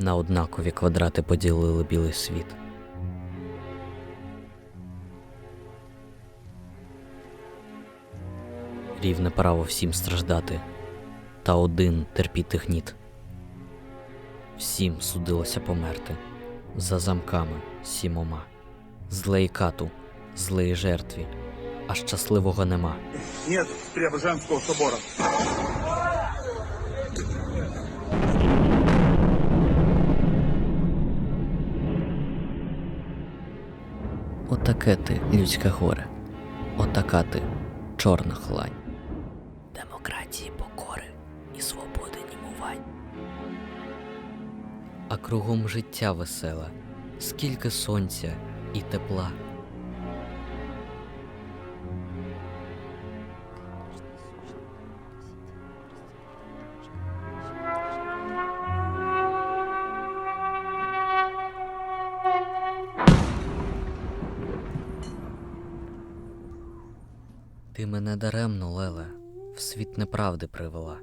На однакові квадрати поділили білий світ. Рівне право всім страждати, та один терпіти гніт. Всім судилося померти за замками сімома. Злеї кату, злеї жертві, а щасливого нема. Нет Преображенского собора. Отаке ти, людське горе, отака ти, чорна хлань. Демократії покори і свободи німувань. А кругом життя веселе, скільки сонця і тепла. Ти мене даремно, Леле, в світ неправди привела.